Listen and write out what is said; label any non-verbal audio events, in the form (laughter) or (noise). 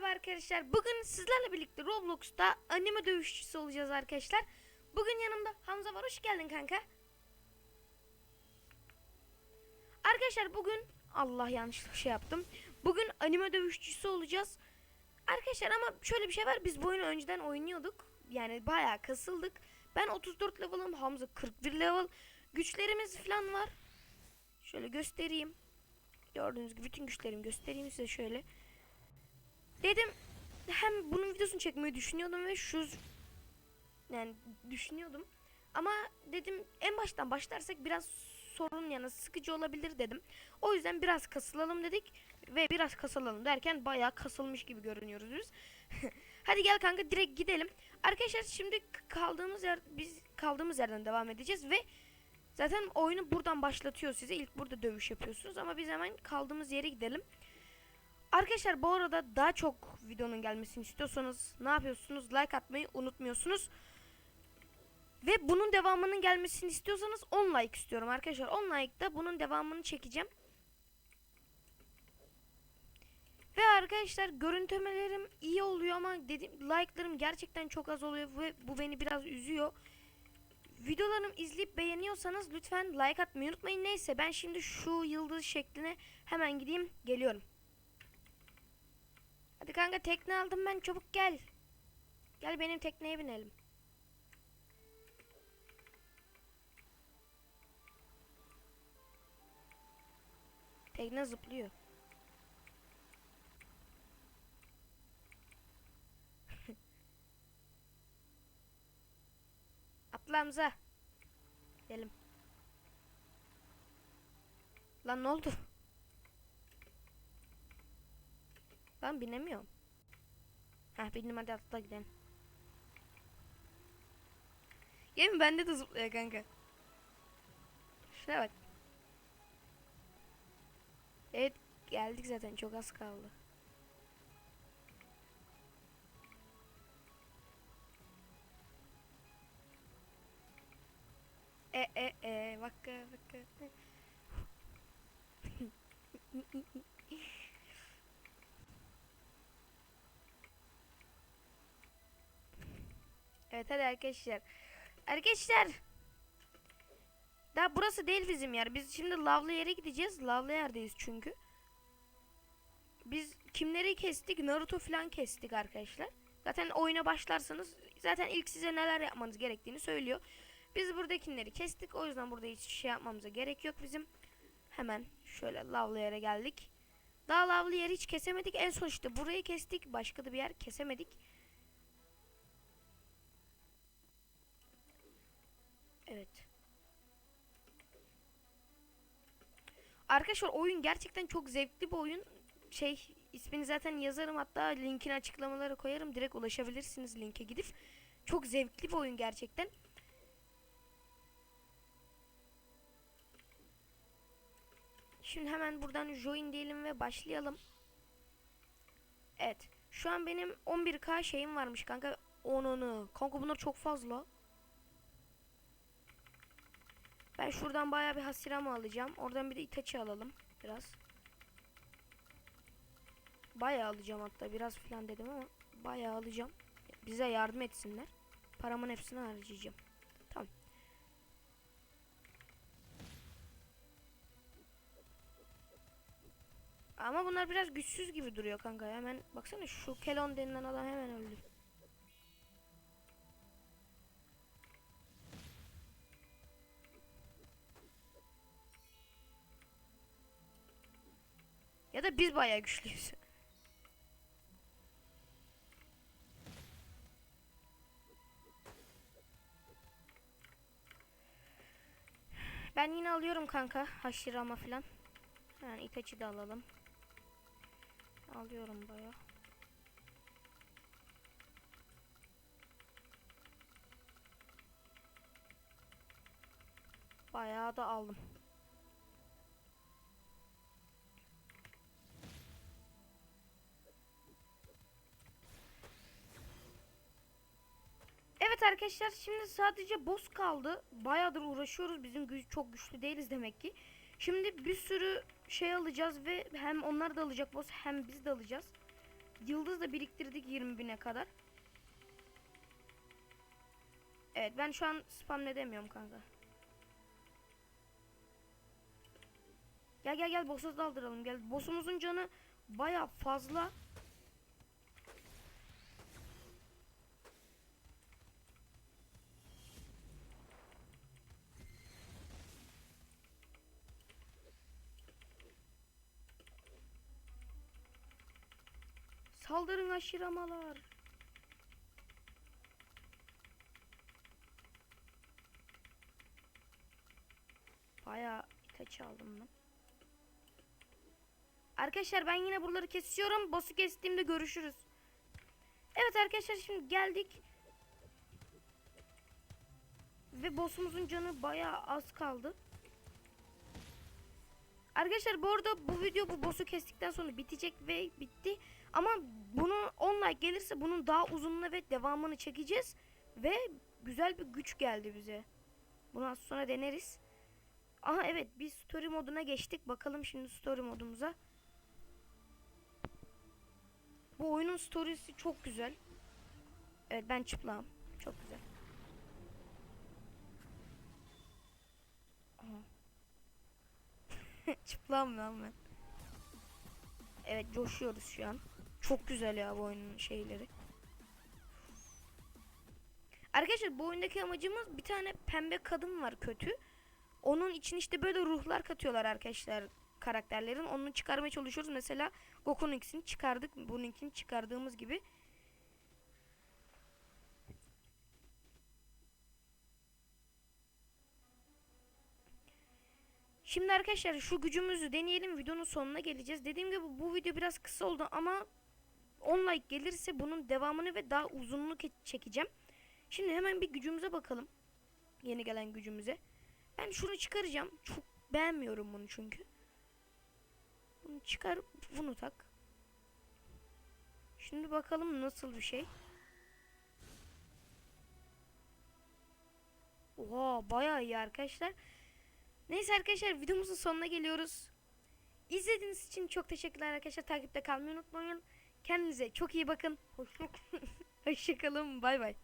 merhaba arkadaşlar. Bugün sizlerle birlikte Roblox'ta anime dövüşçüsü olacağız arkadaşlar. Bugün yanımda Hamza var. Hoş geldin kanka. Arkadaşlar bugün Allah yanlış şey yaptım. Bugün anime dövüşçüsü olacağız. Arkadaşlar ama şöyle bir şey var. Biz bu oyunu önceden oynuyorduk. Yani bayağı kasıldık. Ben 34 level'ım. Hamza 41 level. Güçlerimiz falan var. Şöyle göstereyim. Gördüğünüz gibi bütün güçlerimi göstereyim size şöyle. Dedim hem bunun videosunu çekmeyi düşünüyordum ve şu yani düşünüyordum. Ama dedim en baştan başlarsak biraz sorun yani sıkıcı olabilir dedim. O yüzden biraz kasılalım dedik ve biraz kasılalım derken bayağı kasılmış gibi görünüyoruz biz. (laughs) Hadi gel kanka direkt gidelim. Arkadaşlar şimdi kaldığımız yer biz kaldığımız yerden devam edeceğiz ve zaten oyunu buradan başlatıyor size. İlk burada dövüş yapıyorsunuz ama biz hemen kaldığımız yere gidelim. Arkadaşlar bu arada daha çok videonun gelmesini istiyorsanız ne yapıyorsunuz? Like atmayı unutmuyorsunuz. Ve bunun devamının gelmesini istiyorsanız 10 like istiyorum arkadaşlar. 10 like'da bunun devamını çekeceğim. Ve arkadaşlar görüntümelerim iyi oluyor ama dedim like'larım gerçekten çok az oluyor ve bu beni biraz üzüyor. Videolarımı izleyip beğeniyorsanız lütfen like atmayı unutmayın. Neyse ben şimdi şu yıldız şekline hemen gideyim geliyorum. Hadi kanka tekne aldım ben çabuk gel. Gel benim tekneye binelim. Tekne zıplıyor. (laughs) Atla Hamza. Gidelim. Lan ne oldu? Lan binemiyorum. Heh bindim hadi atla gidelim. Yemin bende de zıplıyor kanka. Şuna bak. Evet geldik zaten çok az kaldı. E e e vaka vaka. (laughs) Evet hadi arkadaşlar. Arkadaşlar. Daha burası değil bizim yer. Biz şimdi lavlı yere gideceğiz. Lavlı yerdeyiz çünkü. Biz kimleri kestik? Naruto falan kestik arkadaşlar. Zaten oyuna başlarsanız zaten ilk size neler yapmanız gerektiğini söylüyor. Biz buradakileri kestik. O yüzden burada hiç şey yapmamıza gerek yok bizim. Hemen şöyle lavlı yere geldik. Daha lavlı yer hiç kesemedik. En son işte burayı kestik. Başka da bir yer kesemedik. Arkadaşlar oyun gerçekten çok zevkli bir oyun. Şey ismini zaten yazarım hatta linkini açıklamalara koyarım. Direkt ulaşabilirsiniz linke gidip. Çok zevkli bir oyun gerçekten. Şimdi hemen buradan join diyelim ve başlayalım. Evet. Şu an benim 11k şeyim varmış kanka. Onunu. Kanka bunlar çok fazla. Ben şuradan bayağı bir hasirama alacağım. Oradan bir de Itachi alalım. Biraz. Bayağı alacağım hatta. Biraz falan dedim ama bayağı alacağım. Bize yardım etsinler. Paramın hepsini harcayacağım. Tamam. Ama bunlar biraz güçsüz gibi duruyor kanka. Hemen baksana şu Kelon denilen adam hemen öldü. Ya da biz bayağı güçlüyüz. Ben yine alıyorum kanka. Haşirama falan. Yani Itachi de alalım. Alıyorum bayağı. Bayağı da aldım. Arkadaşlar şimdi sadece boss kaldı. Bayağıdır uğraşıyoruz. Bizim güç çok güçlü değiliz demek ki. Şimdi bir sürü şey alacağız ve hem onlar da alacak boss hem biz de alacağız. yıldız da biriktirdik 20 bine kadar. Evet ben şu an spam edemiyorum kanka. Gel gel gel boss'a daldıralım gel. Boss'umuzun canı baya fazla. Saldırın aşıramalar. Bayağı itaç aldım ben. Arkadaşlar ben yine buraları kesiyorum. Boss'u kestiğimde görüşürüz. Evet arkadaşlar şimdi geldik. Ve boss'umuzun canı bayağı az kaldı. Arkadaşlar bu arada bu video bu boss'u kestikten sonra bitecek ve bitti. Ama bunu 10 like gelirse bunun daha uzunluğunu ve devamını çekeceğiz. Ve güzel bir güç geldi bize. Bunu az sonra deneriz. Aha evet biz story moduna geçtik. Bakalım şimdi story modumuza. Bu oyunun storiesi çok güzel. Evet ben çıplağım. Çok güzel. Aha. (laughs) çıplağım lan ben. Evet coşuyoruz şu an. Çok güzel ya bu oyunun şeyleri. Arkadaşlar bu oyundaki amacımız bir tane pembe kadın var kötü. Onun için işte böyle ruhlar katıyorlar arkadaşlar karakterlerin. Onu çıkarmaya çalışıyoruz. Mesela Goku'nunkini çıkardık. Bununkini çıkardığımız gibi. Şimdi arkadaşlar şu gücümüzü deneyelim. Videonun sonuna geleceğiz. Dediğim gibi bu video biraz kısa oldu ama 10 like gelirse bunun devamını ve daha uzunluğunu ke- çekeceğim. Şimdi hemen bir gücümüze bakalım. Yeni gelen gücümüze. Ben şunu çıkaracağım. Çok beğenmiyorum bunu çünkü. Bunu çıkar bunu tak. Şimdi bakalım nasıl bir şey. Oha bayağı iyi arkadaşlar. Neyse arkadaşlar videomuzun sonuna geliyoruz. İzlediğiniz için çok teşekkürler arkadaşlar. Takipte kalmayı unutmayın. Kendinize çok iyi bakın. (laughs) Hoşça Hoşçakalın. Bay bay.